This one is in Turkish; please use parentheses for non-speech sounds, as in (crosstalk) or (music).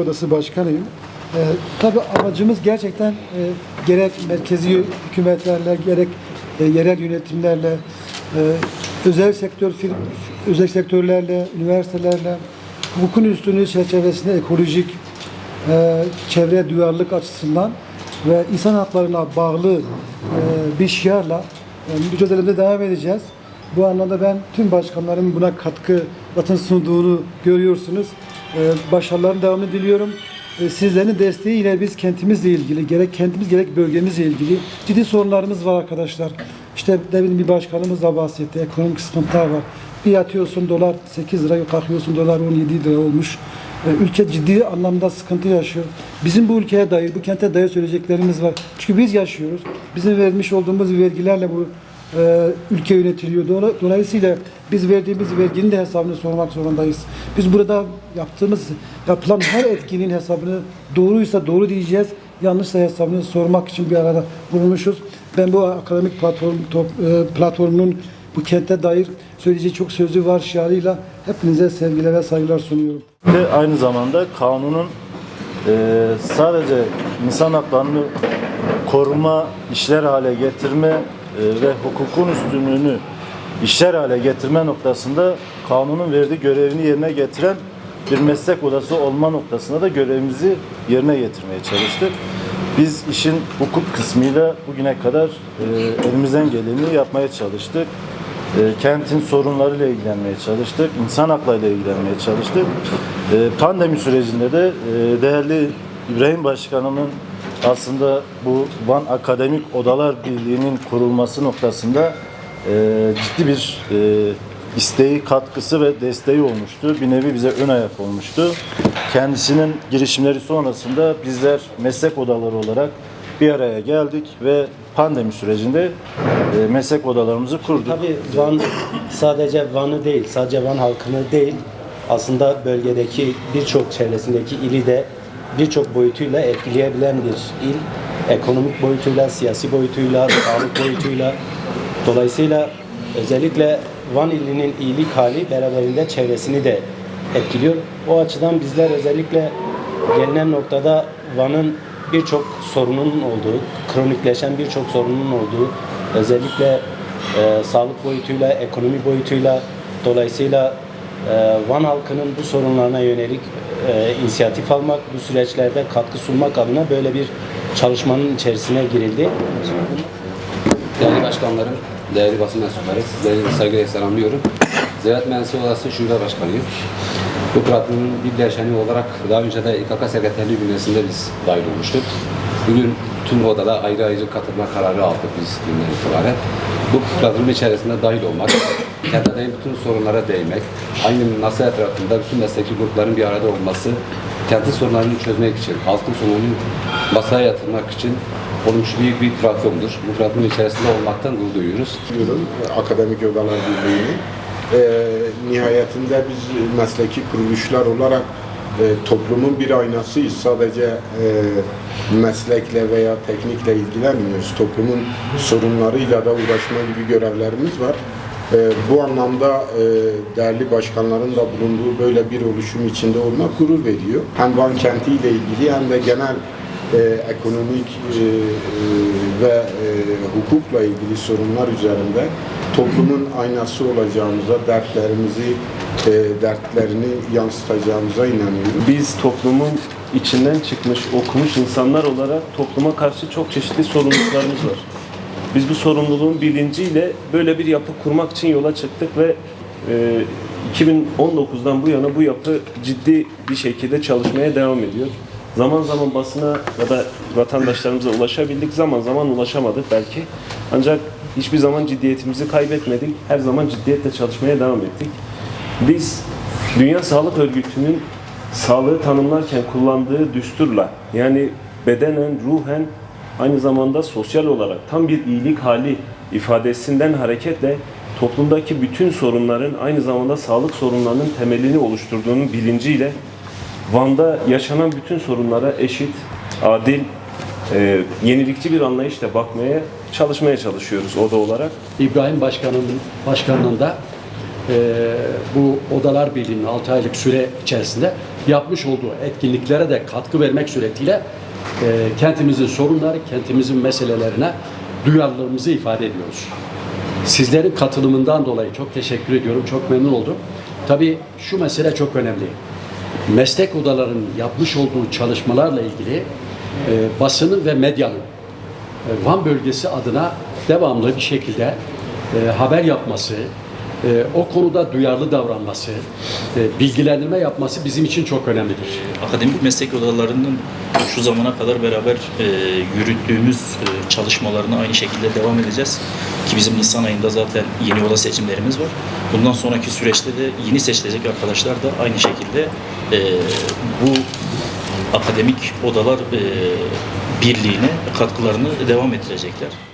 Odası Başkanıyım. Ee, tabii amacımız gerçekten e, gerek merkezi hükümetlerle gerek e, yerel yönetimlerle e, özel sektör özel sektörlerle üniversitelerle hukukun üstünlüğü çerçevesinde ekolojik e, çevre duyarlılık açısından ve insan haklarına bağlı e, bir şiarla e, mücadelemize devam edeceğiz. Bu anlamda ben tüm başkanların buna katkı zaten sunduğunu görüyorsunuz. Ee, başarıların devamını diliyorum. Ee, sizlerin desteğiyle biz kentimizle ilgili, gerek kentimiz gerek bölgemizle ilgili ciddi sorunlarımız var arkadaşlar. İşte demin bir başkanımız da bahsetti. Ekonomik sıkıntılar var. Bir yatıyorsun dolar 8 lira, kalkıyorsun dolar 17 lira olmuş. Ee, Ülke ciddi anlamda sıkıntı yaşıyor. Bizim bu ülkeye dair, bu kente dair söyleyeceklerimiz var. Çünkü biz yaşıyoruz. Bizim vermiş olduğumuz vergilerle bu e, ülke yönetiliyor. Dola- Dolayısıyla biz verdiğimiz verginin de hesabını sormak zorundayız. Biz burada yaptığımız, yapılan her etkinin hesabını doğruysa doğru diyeceğiz, yanlışsa hesabını sormak için bir arada bulunmuşuz. Ben bu akademik platform, top, e, platformunun bu kente dair söyleyeceği çok sözü var şiarıyla hepinize sevgiler ve saygılar sunuyorum. Ve aynı zamanda kanunun e, sadece insan haklarını koruma, işler hale getirme ve hukukun üstünlüğünü işler hale getirme noktasında kanunun verdiği görevini yerine getiren bir meslek odası olma noktasında da görevimizi yerine getirmeye çalıştık. Biz işin hukuk kısmıyla bugüne kadar e, elimizden geleni yapmaya çalıştık. E, kentin sorunlarıyla ilgilenmeye çalıştık, insan haklarıyla ilgilenmeye çalıştık. E, pandemi sürecinde de e, değerli İbrahim Başkanımın aslında bu Van Akademik Odalar Birliği'nin kurulması noktasında e, ciddi bir e, isteği, katkısı ve desteği olmuştu. Bir nevi bize ön ayak olmuştu. Kendisinin girişimleri sonrasında bizler meslek odaları olarak bir araya geldik ve pandemi sürecinde e, meslek odalarımızı kurduk. Tabii Van sadece Van'ı değil, sadece Van halkını değil, aslında bölgedeki birçok çevresindeki ili de birçok boyutuyla etkileyebilen bir il. Ekonomik boyutuyla, siyasi boyutuyla, sağlık boyutuyla. Dolayısıyla özellikle Van ilinin iyilik hali beraberinde çevresini de etkiliyor. O açıdan bizler özellikle gelinen noktada Van'ın birçok sorunun olduğu, kronikleşen birçok sorunun olduğu, özellikle e, sağlık boyutuyla, ekonomi boyutuyla dolayısıyla Van halkının bu sorunlarına yönelik e, inisiyatif almak, bu süreçlerde katkı sunmak adına böyle bir çalışmanın içerisine girildi. Değerli başkanlarım, değerli basın mensupları, sizleri saygıyla selamlıyorum. Ziraat Mühendisliği Odası Şube Başkanıyım. Bu platformun bir bileşeni olarak daha önce de İKK Sekreterliği bünyesinde biz dahil olmuştuk. Bugün tüm odada ayrı ayrı katılma kararı aldık biz günden itibaren. Bu platformun içerisinde dahil olmak, (coughs) kentteki bütün sorunlara değmek, aynı masa etrafında bütün mesleki grupların bir arada olması, kentin sorunlarını çözmek için, halkın sorununu masaya yatırmak için olmuş büyük bir platformdur. Bu platformun içerisinde olmaktan gurur duyuyoruz. diyorum Akademik Odalar Birliği'ni. Ee, nihayetinde biz mesleki kuruluşlar olarak e, toplumun bir aynasıyız. Sadece e, meslekle veya teknikle ilgilenmiyoruz. Toplumun sorunlarıyla da uğraşma gibi görevlerimiz var. E, bu anlamda e, değerli başkanların da bulunduğu böyle bir oluşum içinde olmak gurur veriyor. Hem Van kenti ile ilgili hem de genel e, ekonomik e, e, ve e, hukukla ilgili sorunlar üzerinde toplumun aynası olacağımıza, dertlerimizi, e, dertlerini yansıtacağımıza inanıyorum. biz toplumun içinden çıkmış, okumuş insanlar olarak topluma karşı çok çeşitli sorumluluklarımız var. Biz bu sorumluluğun bilinciyle böyle bir yapı kurmak için yola çıktık ve e, 2019'dan bu yana bu yapı ciddi bir şekilde çalışmaya devam ediyor. Zaman zaman basına ya da vatandaşlarımıza ulaşabildik, zaman zaman ulaşamadık belki. Ancak hiçbir zaman ciddiyetimizi kaybetmedik. Her zaman ciddiyetle çalışmaya devam ettik. Biz Dünya Sağlık Örgütü'nün sağlığı tanımlarken kullandığı düsturla yani bedenen, ruhen aynı zamanda sosyal olarak tam bir iyilik hali ifadesinden hareketle toplumdaki bütün sorunların aynı zamanda sağlık sorunlarının temelini oluşturduğunun bilinciyle Van'da yaşanan bütün sorunlara eşit, adil, e, yenilikçi bir anlayışla bakmaya, çalışmaya çalışıyoruz oda olarak. İbrahim Başkan'ın başkanlığında e, bu Odalar Birliği'nin 6 aylık süre içerisinde yapmış olduğu etkinliklere de katkı vermek suretiyle e, kentimizin sorunları, kentimizin meselelerine duyarlılığımızı ifade ediyoruz. Sizlerin katılımından dolayı çok teşekkür ediyorum. Çok memnun oldum. Tabii şu mesele çok önemli. Meslek odalarının yapmış olduğu çalışmalarla ilgili e, basının ve medyanın e, Van bölgesi adına devamlı bir şekilde e, haber yapması, e, o konuda duyarlı davranması, e, bilgilendirme yapması bizim için çok önemlidir. akademik meslek odalarının şu zamana kadar beraber e, yürüttüğümüz e, çalışmalarına aynı şekilde devam edeceğiz. Ki bizim Nisan ayında zaten yeni oda seçimlerimiz var. Bundan sonraki süreçte de yeni seçilecek arkadaşlar da aynı şekilde e, bu akademik odalar birliğine katkılarını devam ettirecekler.